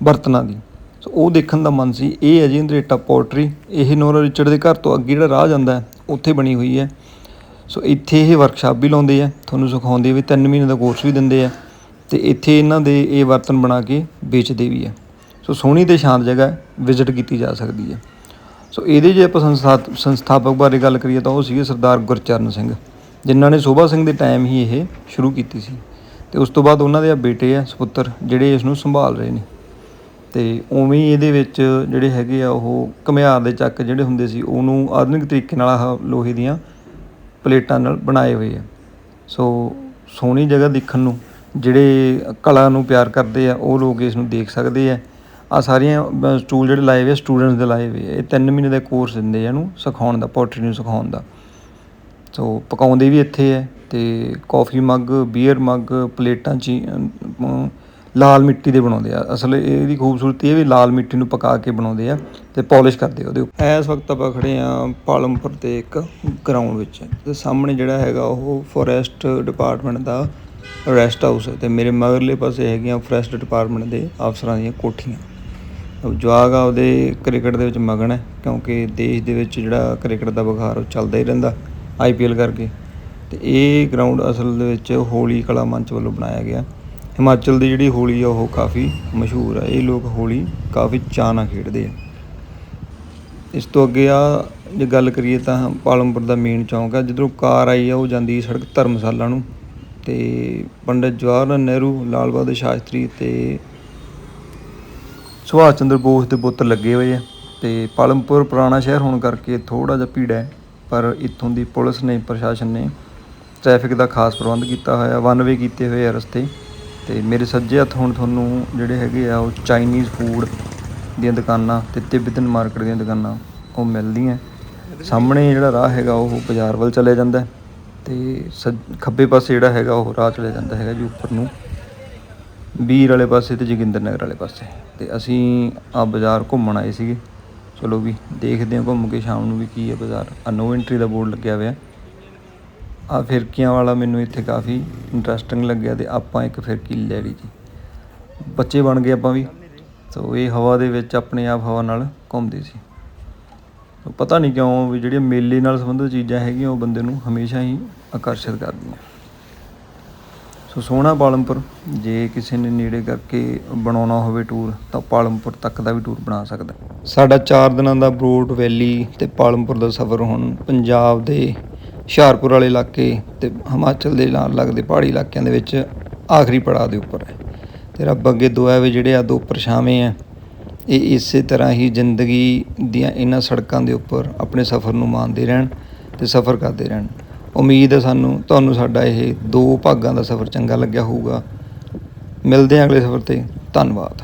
ਬਰਤਨਾਂ ਦੀ। ਸੋ ਉਹ ਦੇਖਣ ਦਾ ਮਨ ਸੀ, ਇਹ ਹੈ ਜੀ ਅੰਦਰੇਟਾ ਪੋਇਟਰੀ ਇਹ ਨੌਰਾ ਰਿਚਰਡ ਦੇ ਘਰ ਤੋਂ ਅੱਗੇ ਜਿਹੜਾ ਰਾਹ ਜਾਂਦਾ ਉੱਥੇ ਬਣੀ ਹੋਈ ਹੈ। ਸੋ ਇੱਥੇ ਇਹ ਵਰਕਸ਼ਾਪ ਵੀ ਲਾਉਂਦੇ ਆ, ਤੁਹਾਨੂੰ ਸਿਖਾਉਂਦੇ ਵੀ 3 ਮਹੀਨੇ ਦਾ ਕੋਰਸ ਵੀ ਦਿੰਦੇ ਆ ਤੇ ਇੱਥੇ ਇਹਨਾਂ ਦੇ ਇਹ ਬਰਤਨ ਬਣਾ ਕੇ ਵੇਚਦੇ ਵੀ ਆ। ਸੋ ਸੋਹਣੀ ਤੇ ਸ਼ਾਂਤ ਜਗ੍ਹਾ ਵਿਜ਼ਿਟ ਕੀਤੀ ਜਾ ਸਕਦੀ ਹੈ ਸੋ ਇਹਦੇ ਜੇ ਆਪਾਂ ਸੰਸਥਾ ਸੰਸਥਾਪਕ ਬਾਰੇ ਗੱਲ ਕਰੀਏ ਤਾਂ ਉਹ ਸੀਗੇ ਸਰਦਾਰ ਗੁਰਚਰਨ ਸਿੰਘ, ਜਿਨ੍ਹਾਂ ਨੇ ਸੋਭਾ ਸਿੰਘ ਦੇ ਟਾਈਮ ਹੀ ਇਹ ਸ਼ੁਰੂ ਕੀਤੀ ਸੀ। ਤੇ ਉਸ ਤੋਂ ਬਾਅਦ ਉਹਨਾਂ ਦੇ ਆ ਬੇਟੇ ਆ, ਸੁਪੁੱਤਰ, ਜਿਹੜੇ ਇਸ ਨੂੰ ਸੰਭਾਲ ਰਹੇ ਨੇ। ਤੇ ਉਵੇਂ ਹੀ ਇਹਦੇ ਵਿੱਚ ਜਿਹੜੇ ਹੈਗੇ ਆ ਉਹ ਘੁਮਿਆਰ ਦੇ ਚੱਕ ਜਿਹੜੇ ਹੁੰਦੇ ਸੀ, ਉਹਨੂੰ ਆਧੁਨਿਕ ਤਰੀਕੇ ਨਾਲ ਆਹ ਲੋਹੇ ਦੀਆਂ ਪਲੇਟਾਂ ਨਾਲ ਬਣਾਏ ਹੋਏ ਆ। ਸੋ ਸੋਹਣੀ ਜਗ੍ਹਾ ਦੇਖਣ ਨੂੰ, ਜਿਹੜੇ ਕਲਾ ਨੂੰ ਪਿਆਰ ਕਰਦੇ ਆ, ਉਹ ਲੋਕ ਇਸ ਨੂੰ ਦੇਖ ਸਕਦੇ ਆ। ਆ ਸਾਰੀਆਂ ਸਟੂਲ ਜਿਹੜੇ ਲਾਏ ਹੋਏ ਆ, ਸਟੂਡੈਂਟਸ ਦੇ ਲਾਏ ਹੋਏ ਇਹ 3 ਮਹੀਨੇ ਦਾ ਕੋਰਸ ਦਿੰਦੇ ਆ ਇਹਨੂੰ, ਸਿਖਾਉਣ ਦਾ, ਪੋਟਰੀ ਨੂੰ ਸਿਖਾਉਣ ਦਾ। ਸੋ ਪਕਾਉਂਦੇ ਵੀ ਇੱਥੇ ਹੈ ਤੇ ਕਾਫੀ ਮੱਗ, ਬੀਅਰ ਮੱਗ, ਪਲੇਟਾਂ ਚੀ ਲਾਲ ਮਿੱਟੀ ਦੇ ਬਣਾਉਂਦੇ ਆ। ਅਸਲ ਇਹਦੀ ਖੂਬਸੂਰਤੀ ਇਹ ਵੀ ਲਾਲ ਮਿੱਟੀ ਨੂੰ ਪਕਾ ਕੇ ਬਣਾਉਂਦੇ ਆ ਤੇ ਪਾਲਿਸ਼ ਕਰਦੇ ਉਹਦੇ ਉੱਪਰ। ਇਸ ਵਕਤ ਆਪਾਂ ਖੜੇ ਆ ਪਾਲਮਪੁਰ ਤੇ ਇੱਕ ਗਰਾਊਂਡ ਵਿੱਚ। ਤੇ ਸਾਹਮਣੇ ਜਿਹੜਾ ਹੈਗਾ ਉਹ ਫੋਰੈਸਟ ਡਿਪਾਰਟਮੈਂਟ ਦਾ ਰੈਸਟ ਹਾਊਸ ਹੈ। ਤੇ ਮੇਰੇ ਮਗਰਲੇ ਪਾਸੇ ਹੈਗੀਆਂ ਫੋਰੈਸਟ ਡਿਪਾਰਟਮੈਂਟ ਦੇ ਅਫਸਰਾਂ ਦੀਆਂ ਕੋਠੀਆਂ। ਉਹ ਜਵਾਗ ਆ, ਉਹਦੇ ਕ੍ਰਿਕਟ ਦੇ ਵਿੱਚ ਮਗਨ ਹੈ, ਕਿਉਂਕਿ ਦੇਸ਼ ਦੇ ਵਿੱਚ ਜਿਹੜਾ ਕ੍ਰਿਕਟ ਦਾ ਬੁਖਾਰ ਉਹ ਚੱਲਦਾ ਹੀ ਰਹਿੰਦਾ ਆਈਪੀਐਲ ਕਰਕੇ। ਤੇ ਇਹ ਗਰਾਊਂਡ ਅਸਲ ਦੇ ਵਿੱਚ ਹੋਲੀ ਕਲਾ ਮੰਚ ਵੱਲੋਂ ਬਣਾਇਆ ਗਿਆ। ਹਿਮਾਚਲ ਦੀ ਜਿਹੜੀ ਹੋਲੀ ਆ, ਉਹ ਕਾਫੀ ਮਸ਼ਹੂਰ ਆ। ਇਹ ਲੋਕ ਹੋਲੀ ਕਾਫੀ ਚਾਅ ਨਾਲ ਖੇਡਦੇ ਆ। ਇਸ ਤੋਂ ਅੱਗੇ ਆ, ਜੇ ਗੱਲ ਕਰੀਏ ਤਾਂ ਪਾਲਮਪੁਰ ਦਾ ਮੇਨ ਚੌਂਕ ਆ, ਜਿੱਧਰੋਂ ਕਾਰ ਆਈ ਆ, ਉਹ ਜਾਂਦੀ ਸੜਕ ਧਰਮਸ਼ਾਲਾ ਨੂੰ। ਤੇ ਪੰਡਿਤ ਜਵਾਹਰ ਲਾਲ ਨਹਿਰੂ, ਲਾਲ ਬਹਾਦਰ ਸ਼ਾਸਤਰੀ ਤੇ ਸੁਭਾਸ਼ ਚੰਦਰ ਬੋਸ ਦੇ ਬੁੱਤ ਲੱਗੇ ਹੋਏ ਆ। ਤੇ ਪਾਲਮਪੁਰ ਪੁਰਾਣਾ ਸ਼ਹਿਰ ਹੋਣ ਕਰਕੇ ਥੋੜਾ ਜਿਹਾ ਭੀੜ ਹੈ, ਪਰ ਇੱਥੋਂ ਦੀ ਪੁਲਿਸ ਨੇ, ਪ੍ਰਸ਼ਾਸਨ ਨੇ ਟ੍ਰੈਫਿਕ ਦਾ ਖਾਸ ਪ੍ਰਬੰਧ ਕੀਤਾ ਹੋਇਆ ਵਨ ਵੇ ਕੀਤੇ ਹੋਏ ਆ ਰਸਤੇ। ਤੇ ਮੇਰੇ ਸੱਜੇ ਹੱਥ ਹੁਣ ਤੁਹਾਨੂੰ ਜਿਹੜੇ ਹੈਗੇ ਆ ਉਹ ਚਾਈਨੀਜ਼ ਫੂਡ ਦੀਆਂ ਦੁਕਾਨਾਂ ਤੇ ਤਿੱਬਤਨ ਮਾਰਕੀਟ ਦੀਆਂ ਦੁਕਾਨਾਂ ਉਹ ਮਿਲਦੀਆਂ। ਸਾਹਮਣੇ ਜਿਹੜਾ ਰਾਹ ਹੈਗਾ ਉਹ ਬਾਜ਼ਾਰ ਵੱਲ ਚਲੇ ਜਾਂਦਾ ਹੈ ਤੇ ਸੱਜ- ਖੱਬੇ ਪਾਸੇ ਜਿਹੜਾ ਹੈਗਾ ਉਹ ਰਾਹ ਚਲੇ ਜਾਂਦਾ ਹੈਗਾ ਜੀ ਉੱਪਰ ਨੂੰ। ਵੀਰ ਵਾਲੇ ਪਾਸੇ ਤੇ ਜੋਗਿੰਦਰ ਨਗਰ ਵਾਲੇ ਪਾਸੇ। ਤੇ ਅਸੀਂ ਆ ਬਾਜ਼ਾਰ ਘੁੰਮਣ ਆਏ ਸੀਗੇ। ਚਲੋ ਵੀ ਦੇਖਦੇ ਹਾਂ ਘੁੰਮ ਕੇ ਸ਼ਾਮ ਨੂੰ ਵੀ ਕੀ ਹੈ ਬਾਜ਼ਾਰ। ਆ ਨੋ ਐਂਟਰੀ ਦਾ ਬੋਰਡ ਲੱਗਿਆ ਹੋਇਆ। ਆ ਫਿਰਕੀਆਂ ਵਾਲਾ ਮੈਨੂੰ ਇੱਥੇ ਕਾਫੀ ਇੰਟਰਸਟਿੰਗ ਲੱਗਿਆ ਤੇ ਆਪਾਂ ਇੱਕ ਫਿਰਕੀ ਲੈ ਲਈ ਜੀ। ਬੱਚੇ ਬਣ ਗਏ ਆਪਾਂ ਵੀ। ਸੋ ਇਹ ਹਵਾ ਦੇ ਵਿੱਚ ਆਪਣੇ ਆਪ ਹਵਾ ਨਾਲ ਘੁੰਮਦੇ ਸੀ। ਸੋ ਪਤਾ ਨਹੀਂ ਕਿਉਂ ਵੀ ਜਿਹੜੀਆਂ ਮੇਲੇ ਨਾਲ ਸੰਬੰਧਿਤ ਚੀਜ਼ਾਂ ਹੈਗੀਆਂ ਉਹ ਬੰਦੇ ਨੂੰ ਹਮੇਸ਼ਾ ਹੀ ਆਕਰਸ਼ਿਤ ਕਰਦੀਆਂ। ਸੋ ਸੋਹਣਾ ਪਾਲਮਪੁਰ, ਜੇ ਕਿਸੇ ਨੇ ਨੇੜੇ ਕਰਕੇ ਬਣਾਉਣਾ ਹੋਵੇ ਟੂਰ ਤਾਂ ਪਾਲਮਪੁਰ ਤੱਕ ਦਾ ਵੀ ਟੂਰ ਬਣਾ ਸਕਦਾ। ਸਾਡਾ 4 ਦਿਨਾਂ ਦਾ ਬਰੋਡ ਵੈਲੀ ਤੇ ਪਾਲਮਪੁਰ ਦਾ ਸਫ਼ਰ ਹੁਣ ਪੰਜਾਬ ਦੇ ਹੁਸ਼ਿਆਰਪੁਰ ਵਾਲੇ ਇਲਾਕੇ ਤੇ ਹਿਮਾਚਲ ਦੇ ਨਾਲ ਲੱਗਦੇ ਪਹਾੜੀ ਇਲਾਕਿਆਂ ਦੇ ਵਿੱਚ ਆਖਰੀ ਪੜਾਅ ਦੇ ਉੱਪਰ ਹੈ। ਤੇ ਰੱਬ ਅੱਗੇ ਦੁਆ ਵੀ ਜਿਹੜੇ ਆ ਦੋ ਪਰਛਾਵੇਂ ਆ, ਇਹ ਇਸੇ ਤਰ੍ਹਾਂ ਹੀ ਜ਼ਿੰਦਗੀ ਦੀਆਂ ਇਹਨਾਂ ਸੜਕਾਂ ਦੇ ਉੱਪਰ ਆਪਣੇ ਸਫ਼ਰ ਨੂੰ ਮਾਣਦੇ ਰਹਿਣ ਤੇ ਸਫ਼ਰ ਕਰਦੇ ਰਹਿਣ। ਉਮੀਦ ਹੈ ਸਾਨੂੰ, ਤੁਹਾਨੂੰ ਸਾਡਾ ਇਹ ਦੋ ਭਾਗਾਂ ਦਾ ਸਫ਼ਰ ਚੰਗਾ ਲੱਗਿਆ ਹੋਊਗਾ। ਮਿਲਦੇ ਹਾਂ ਅਗਲੇ ਸਫ਼ਰ ਤੇ। ਧੰਨਵਾਦ।